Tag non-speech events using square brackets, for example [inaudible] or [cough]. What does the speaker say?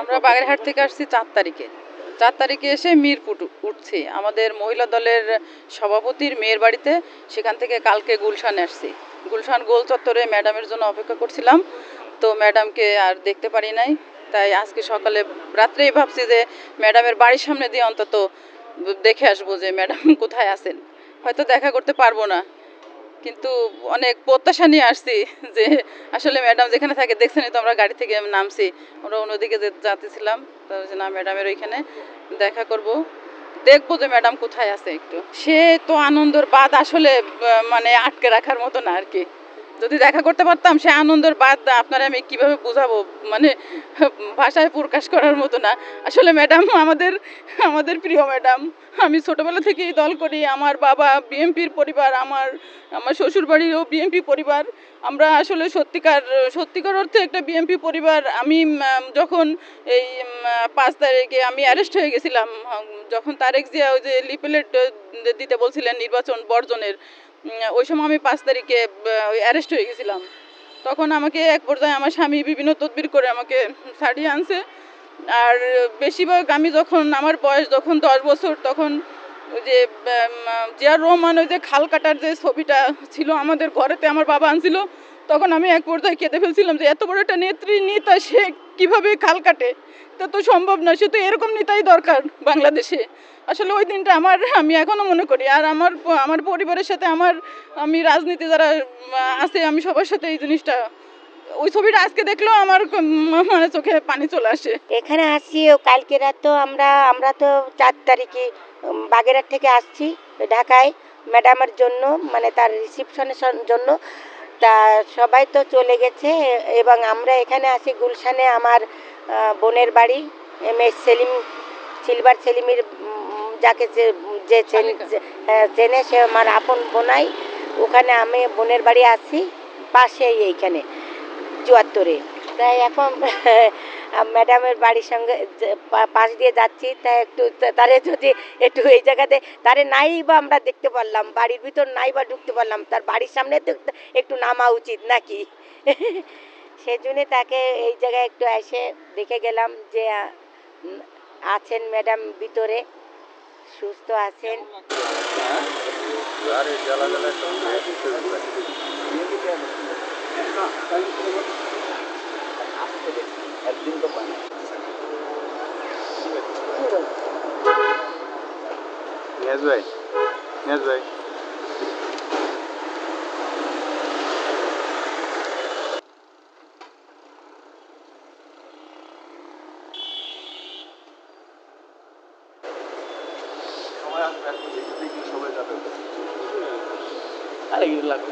আমরা বাগেরহাট থেকে আসছি চার তারিখে। চার তারিখে এসে মিরপুর উঠছি। আমাদের মহিলা দলের সভাপতির মেয়ের বাড়িতে। সেখান থেকে কালকে গুলশানে আসছি। গুলশান গোল চত্বরে ম্যাডামের জন্য অপেক্ষা করছিলাম। তো ম্যাডামকে আর দেখতে পারি নাই। তাই আজকে সকালে রাত্রেই ভাবছি যে ম্যাডামের বাড়ির সামনে দিয়ে অন্তত দেখে আসব যে ম্যাডাম কোথায় আছেন। হয়তো দেখা করতে পারব না। কিন্তু অনেক প্রত্যাশা নিয়ে আসছি যে আসলে ম্যাডাম যেখানে থাকে, দেখছেন তো আমরা গাড়ি থেকে নামছি। আমরা অন্যদিকে যাতেছিলাম তো না, ম্যাডামের ওইখানে দেখা করব। দেখব যে ম্যাডাম কোথায় আছে একটু। সে তো আনন্দর বাদ আসলে মানে আটকে রাখার মতো না আর কি। যদি দেখা করতে পারতাম সে আনন্দের বাদ আপনারা আমি কীভাবে বুঝাবো? মানে ভাষায় প্রকাশ করার মতো না। আসলে ম্যাডাম, আমাদের আমাদের প্রিয় ম্যাডাম, আমি ছোটোবেলা থেকেই দল করি। আমার বাবা বিএমপির পরিবার, আমার আমার শ্বশুর বাড়িরও বিএমপি পরিবার। আমরা আসলে সত্যিকার সত্যিকার অর্থে একটা বিএমপি পরিবার। আমি যখন এই পাঁচ তারিখে আমি অ্যারেস্ট হয়ে গেছিলাম যখন তারেক জিয়া ওই যে লিপলেট দিতে বলছিলেন নির্বাচন বর্জনের ওই সময় আমি পাঁচ তারিখে অ্যারেস্ট হয়ে গেছিলাম। তখন আমাকে এক পর্যায়ে আমার স্বামী বিভিন্ন তদবির করে আমাকে ছাড়িয়ে আনছে। আর বেশিরভাগ আমি যখন, আমার বয়স যখন দশ বছর, তখন যে জিয়ার রহমান ওই যে খাল কাটার যে ছবিটা ছিল আমাদের ঘরেতে আমার বাবা আনছিল, তখন আমি এক পর্যায়ে কেঁদে ফেলছিলাম যে এত বড় একটা নেত্রী, নেতা, সে কীভাবে খাল কাটে? তা তো সম্ভব নয় সে তো এরকম নেতাই দরকার বাংলাদেশে। আসলে ওই দিনটা আমার, আমি এখনও মনে করি, আর আমার আমার পরিবারের সাথে আমার, আমি রাজনীতি যারা আছে, আমি সবার সাথে এই জিনিসটা, ওই ছবিটা আজকে দেখলেও আমার মানে চোখে পানি চলে আসে। এখানে আসছি, ও কালকে রাত তো আমরা আমরা তো চার তারিখে বাগেরহাট থেকে আসছি ঢাকায়, ম্যাডামের জন্য মানে তার রিসিপশনের জন্য। তা সবাই তো চলে গেছে এবং আমরা এখানে আসি গুলশানে আমার বোনের বাড়ি এম এস সেলিম সিলভার সেলিমের যাকে যে- যে চেন- সে আমার আপন বোনাই ওখানে আমি বোনের বাড়ি আছি পাশেই এইখানে চুয়াত্তরে। তাই এখন [laughs] ম্যাডামের বাড়ির সঙ্গে পাশ দিয়ে যাচ্ছি, তা একটু তারে যদি একটু এই জায়গাতে, তারে নাই বা আমরা দেখতে পারলাম, বাড়ির ভিতর নাই বা ঢুকতে পারলাম, তার বাড়ির সামনে তো একটু- নামা উচিত নাকি? [laughs] সেজন্য তাকে এই জায়গায় একটু এসে দেখে গেলাম যে আছেন ম্যাডাম ভিতরে, সুস্থ আছেন। নিয়াজ ভাই নিয়াজ ভাই সময় আসবে এখন দেখি দেখি সবাই যাবে। আরে লাগবে।